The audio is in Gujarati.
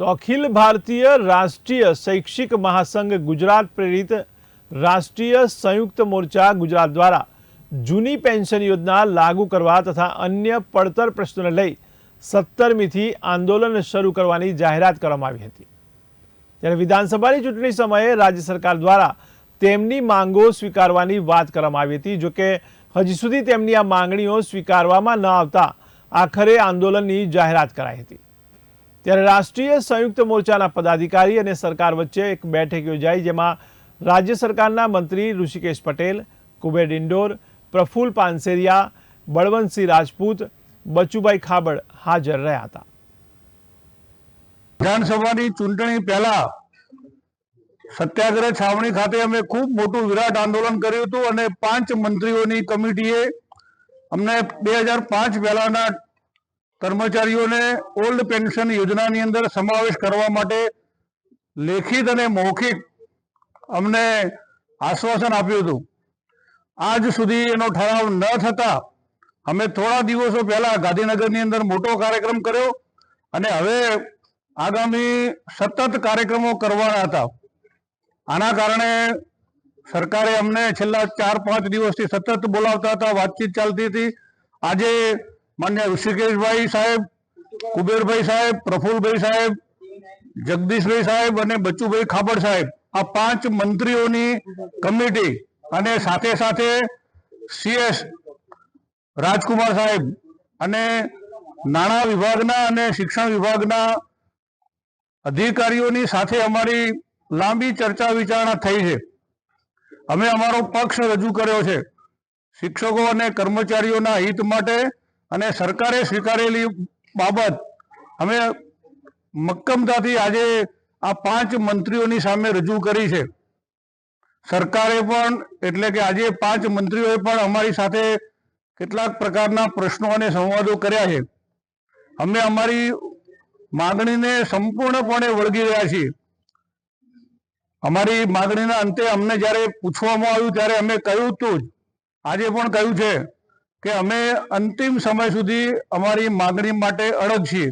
તો અખિલ ભારતીય રાષ્ટ્રીય શૈક્ષિક મહાસંઘ ગુજરાત પ્રેરિત રાષ્ટ્રીય સંયુક્ત મોરચા ગુજરાત દ્વારા જૂની પેન્શન યોજના લાગુ કરવા તથા અન્ય પડતર પ્રશ્નોને લઈ સત્તરમીથી આંદોલન શરૂ કરવાની જાહેરાત કરવામાં આવી હતી. ત્યારે વિધાનસભાની ચૂંટણી સમયે રાજ્ય સરકાર દ્વારા તેમની માંગો સ્વીકારવાની વાત કરવામાં આવી હતી. જોકે હજી સુધી તેમની આ માંગણીઓ સ્વીકારવામાં ન આવતા આખરે આંદોલનની જાહેરાત કરાઈ હતી. ત્યારે રાષ્ટ્રીય સંયુક્ત મોરચાના પદાધિકારી અને સરકાર વચ્ચે એક બેઠક યોજાઈ જેમાં રાજ્ય સરકારના મંત્રી ઋષિકેશ પટેલ, કુબેર ડિંડોર, પ્રફુલ પાનસેરિયા, બળવંતસિંહ રાજપૂત, બચુભાઈ ખાબડ હાજર રહ્યા હતા. વિધાનસભાની ચૂંટણી પહેલા સત્યાગ્રહ છાવણી ખાતે અમે ખૂબ મોટું વિરાટ આંદોલન કર્યું હતું અને પાંચ મંત્રીઓની કમિટીએ અમને બે હજાર પાંચ પહેલાના કર્મચારીઓને ઓલ્ડ પેન્શન યોજનાની અંદર સમાવેશ કરવા માટે લેખિત અને મૌખિક અમને આશ્વાસન આપ્યું હતું. આજ સુધી એનો ઠરાવ ન થતા અમે થોડા દિવસો પહેલા ગાંધીનગરની અંદર મોટો કાર્યક્રમ કર્યો અને હવે આગામી સતત કાર્યક્રમો કરવાના હતા. આના કારણે સરકારે અમને છેલ્લા ચાર પાંચ દિવસથી સતત બોલાવતા હતા, વાતચીત ચાલતી હતી. આજે માન્ય ઋષિકેશભાઈ સાહેબ, કુબેરભાઈ સાહેબ, પ્રફુલભાઈ સાહેબ, જગદીશભાઈ સાહેબ અને બચ્ચુભાઈ ખાબડ સાહેબ. આ પાંચ મંત્રીઓની કમિટી અને સાથે સાથે સીએસ રાજકુમાર સાહેબ અને નાણાં વિભાગના અને શિક્ષણ વિભાગના અધિકારીઓની સાથે અમારી લાંબી ચર્ચા વિચારણા થઈ છે. અમે અમારો પક્ષ રજૂ કર્યો છે. શિક્ષકો અને કર્મચારીઓના હિત માટે અને સરકારે સ્વીકારેલી બાબત, અમે મક્કમતાથી આજે આ પાંચ મંત્રીઓની સામે રજૂ કરી છે. સરકારે પણ, એટલે કે આજે પાંચ મંત્રીઓએ પણ અમારી સાથે કેટલાક પ્રકારના પ્રશ્નો અને સંવાદો કર્યા છે. અમે અમારી માગણીને સંપૂર્ણપણે વળગી રહ્યા છીએ. અમારી માગણીના અંતે અમને જ્યારે પૂછવામાં આવ્યું ત્યારે અમે કહ્યું હતું જ, આજે પણ કહ્યું છે. કે અમે અંતિમ સમય સુધી અમારી માગણી માટે અડગ છીએ.